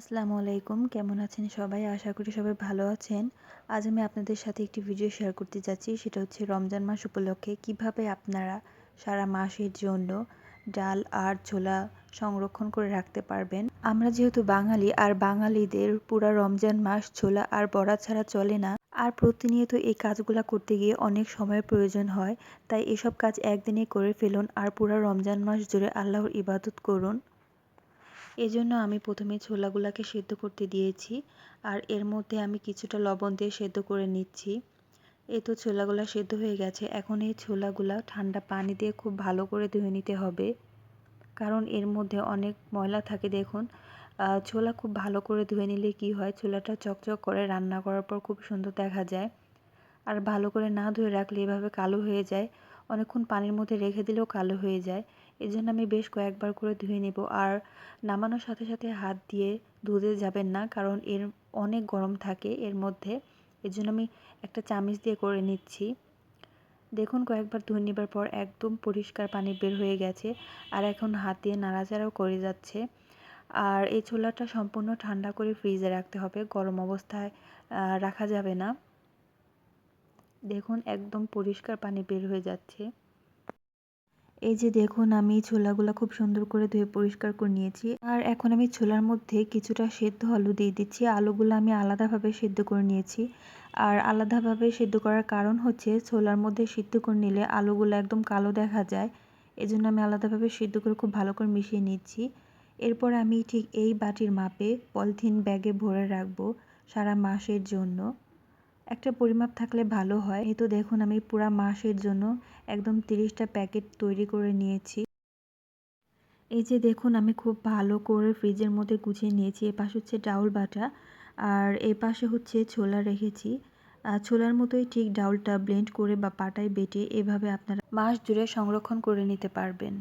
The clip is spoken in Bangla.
আসসালামু আলাইকুম। কেমন আছেন সবাই? আশা করি সবাই ভালো আছেন। আজ আমি আপনাদের সাথে একটি ভিডিও শেয়ার করতে যাচ্ছি। সেটা হচ্ছে রমজান মাস উপলক্ষে কীভাবে আপনারা সারা মাসের জন্য ডাল আর ছোলা সংরক্ষণ করে রাখতে পারবেন। আমরা যেহেতু বাঙালি, আর বাঙালিদের পুরা রমজান মাস ছোলা আর বড়া ছাড়া চলে না, আর প্রতিনিয়ত এই কাজগুলা করতে গিয়ে অনেক সময়ের প্রয়োজন হয়, তাই এসব কাজ একদিনে করে ফেলুন আর পুরা রমজান মাস জুড়ে আল্লাহর ইবাদত করুন। এজন্য আমি প্রথমে ছোলাগুলাকে সেদ্ধ করতে দিয়েছি, আর এর মধ্যে আমি কিছুটা লবণ দিয়ে সেদ্ধ করে নিচ্ছি। এই তো ছোলাগুলা সেদ্ধ হয়ে গেছে, এখন এই ছোলাগুলা ঠান্ডা পানি দিয়ে খুব ভালো করে ধুয়ে নিতে হবে। কারণ এর মধ্যে অনেক ময়লা থাকে, দেখুন। ছোলা খুব ভালো করে ধুয়ে নিলে কি হয়, ছোলাটা চকচক করে রান্না করার পর খুব সুন্দর দেখা যায়। আর ভালো করে না ধুয়ে রাখলে এভাবে কালো হয়ে যায়। অনেকক্ষণ পানির মধ্যে রেখে দিলেও কালো হয়ে যায়। এই জন্য আমি বেশ কয়েকবার করে ধুয়ে নেব। আর নামানোর সাথে সাথে হাত দিয়ে ধুতে যাবেন না, কারণ এর অনেক গরম থাকে এর মধ্যে। এর জন্য আমি একটা চামিচ দিয়ে করে নিচ্ছি। দেখুন, কয়েকবার ধুয়ে নেবার পর একদম পরিষ্কার পানি বের হয়ে গেছে আর এখন হাত দিয়ে নাড়াচাড়াও করে যাচ্ছে। আর এই ছোলাটা সম্পূর্ণ ঠান্ডা করে ফ্রিজে রাখতে হবে। গরম অবস্থায় রাখা যাবে না। দেখুন, একদম পরিষ্কার পানি বের হয়ে যাচ্ছে। এই যে দেখুন, আমি ছোলাগুলো খুব সুন্দর করে ধুয়ে পরিষ্কার করে নিয়েছি। আর এখন আমি ছোলার মধ্যে কিছুটা সেদ্ধ আলু দিয়ে দিচ্ছি। আলুগুলো আমি আলাদাভাবে সেদ্ধ করে নিয়েছি। আর আলাদাভাবে সেদ্ধ করার কারণ হচ্ছে, ছোলার মধ্যে সিদ্ধ করে নিলে আলুগুলো একদম কালো দেখা যায়। এজন্য আমি আলাদাভাবে সিদ্ধ করে খুব ভালো করে মিশিয়ে নিচ্ছি। এরপর আমি ঠিক এই বাটির মাপে পলিথিন ব্যাগে ভরে রাখব সারা মাসের জন্য। একটা পরিমাপ থাকলে ভালো হয়। এই তো দেখুন, আমি পুরা মাসের জন্য একদম তিরিশটা প্যাকেট তৈরি করে নিয়েছি। এই যে দেখুন, আমি খুব ভালো করে ফ্রিজের মধ্যে গুছিয়ে নিয়েছি। এ পাশে হচ্ছে ডাউল বাটা আর এ পাশে হচ্ছে ছোলা রেখেছি। ছোলার মতোই ঠিক ডাউলটা ব্লেন্ড করে বা পাটায় বেটে এভাবে আপনারা মাস জুড়ে সংরক্ষণ করে নিতে পারবেন।